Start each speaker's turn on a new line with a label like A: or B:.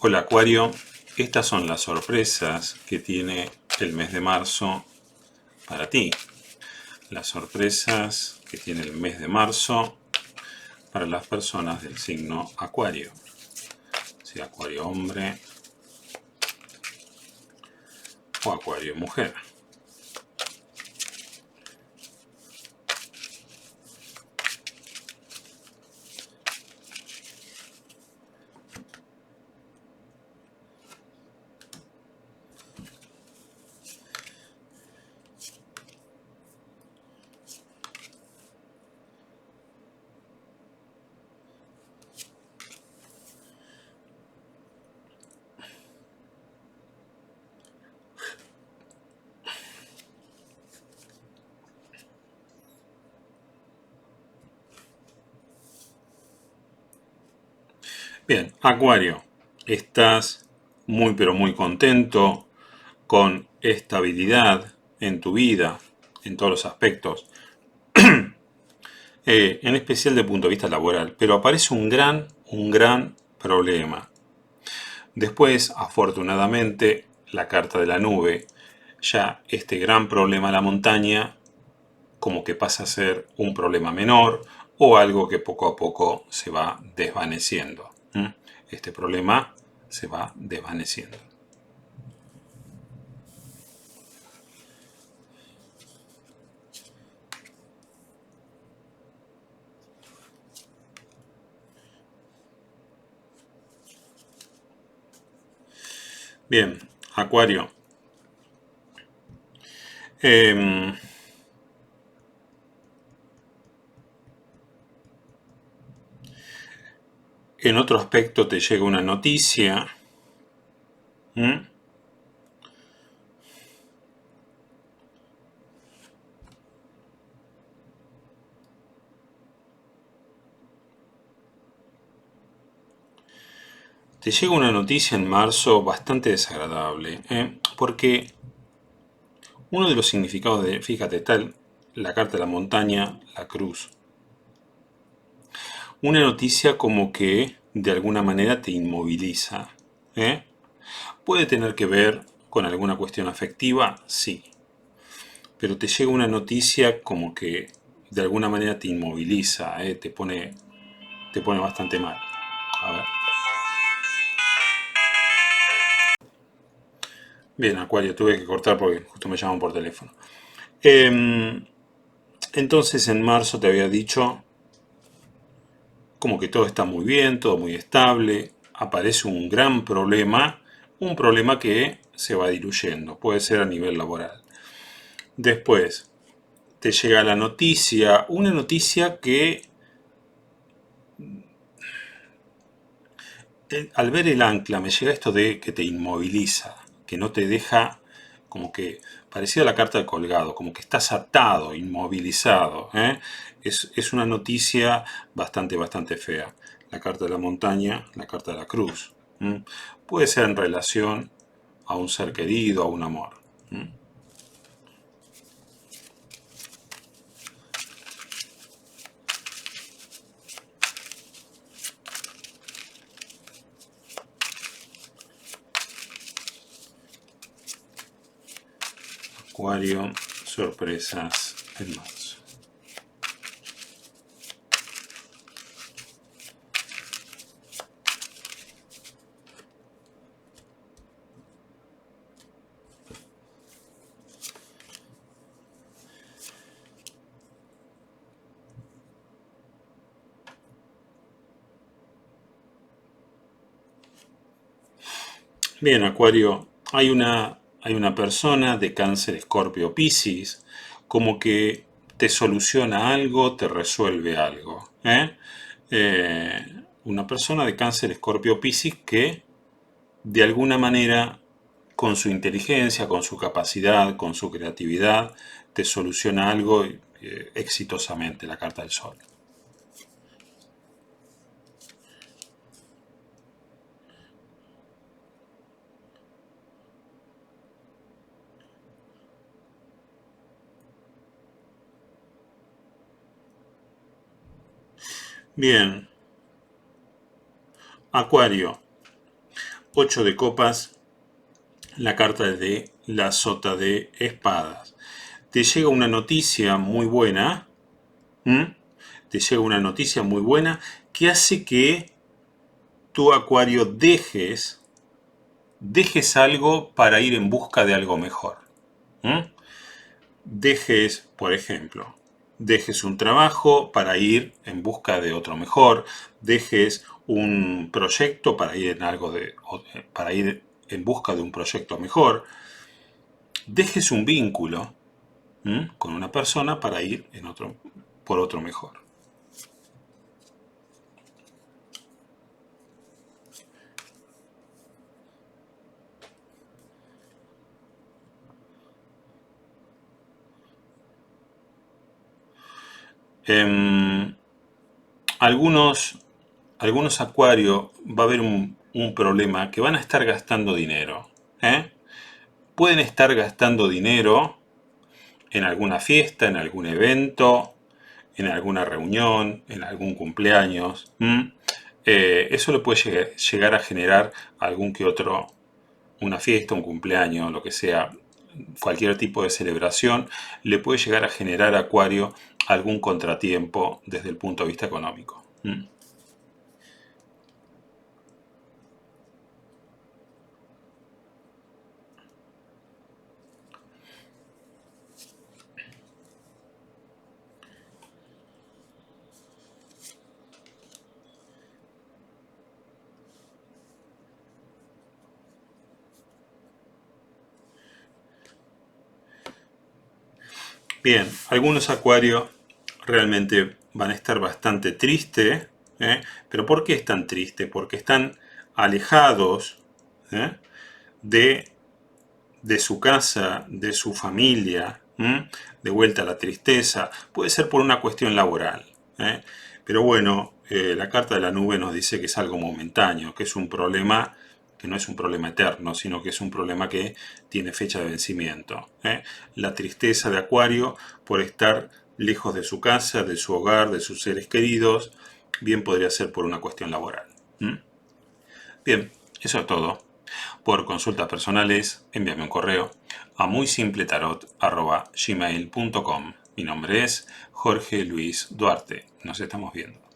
A: Hola Acuario, estas son las sorpresas que tiene el mes de marzo para ti. Las sorpresas que tiene el mes de marzo para las personas del signo Acuario. Si Acuario hombre o Acuario mujer. Bien, Acuario, estás muy pero muy contento con estabilidad en tu vida, en todos los aspectos, eh, en especial de punto de vista laboral, pero aparece un gran, un gran problema. Después, afortunadamente, la carta de la nube, ya este gran problema de la montaña, como que pasa a ser un problema menor o algo que poco a poco se va desvaneciendo este problema se va desvaneciendo. Bien, Acuario. Em, en otro aspecto te llega una noticia. Te llega una noticia en marzo bastante desagradable, ¿eh? porque uno de los significados de, fíjate, tal, la carta de la montaña, la cruz, una noticia como que de alguna manera te inmoviliza. ¿eh? ¿Puede tener que ver con alguna cuestión afectiva? Sí. Pero te llega una noticia como que de alguna manera te inmoviliza, ¿eh? te, pone, te pone bastante mal. A ver. Bien, Acuario, tuve que cortar porque justo me llaman por teléfono. Em, entonces en marzo te había dicho como que todo está muy bien, todo muy estable, aparece un gran problema, un problema que se va diluyendo, puede ser a nivel laboral. Después, te llega la noticia, una noticia que eh, al ver el ancla me llega esto de que te inmoviliza, que no te deja como que parecida a la carta de colgado, como que estás atado, inmovilizado. ¿eh? Es, una noticia bastante, bastante fea. La carta de la montaña, la carta de la cruz. Puede ser en relación a un ser querido, a un amor. Sorpresas en marzo. Bien, Acuario, hay una hay una persona de cáncer escorpio piscis, como que te soluciona algo, te resuelve algo. ¿eh? Eh, una persona de cáncer escorpio piscis que de alguna manera con su inteligencia, con su capacidad, con su creatividad, te soluciona algo eh, exitosamente, la carta del sol. Bien. Acuario. 8 de copas, la carta de la sota de espadas. Te llega una noticia muy buena, te llega una noticia muy buena que hace que tu acuario dejes, dejes algo para ir en busca de algo mejor. Dejes, por ejemplo, dejes un trabajo para ir en busca de otro mejor, dejes un proyecto para ir en algo de para ir en busca de un proyecto mejor, dejes un vínculo con una persona para ir en otro por otro mejor. Em, algunos, algunos acuarios va a haber un, problema que van a estar gastando dinero. ¿eh? Pueden estar gastando dinero en alguna fiesta, en algún evento, en alguna reunión, en algún cumpleaños. Eh, eso le puede llegar, a generar algún que otro, una fiesta, un cumpleaños, lo que sea, cualquier tipo de celebración, le puede llegar a generar Acuario algún contratiempo desde el punto de vista económico. Mm. Bien, algunos acuarios realmente van a estar bastante tristes. ¿eh? ¿Pero por qué están tristes? Porque están alejados ¿eh? de, de, su casa, de su familia, de vuelta a la tristeza. Puede ser por una cuestión laboral. ¿eh? Pero bueno, la carta de la nube nos dice que es algo momentáneo, que es un problema que no es un problema eterno, sino que es un problema que tiene fecha de vencimiento. La tristeza de Acuario por estar lejos de su casa, de su hogar, de sus seres queridos, bien podría ser por una cuestión laboral. Bien, eso es todo. Por consultas personales, envíame un correo a muysimpletarot.gmail.com Mi nombre es Jorge Luis Duarte. Nos estamos viendo.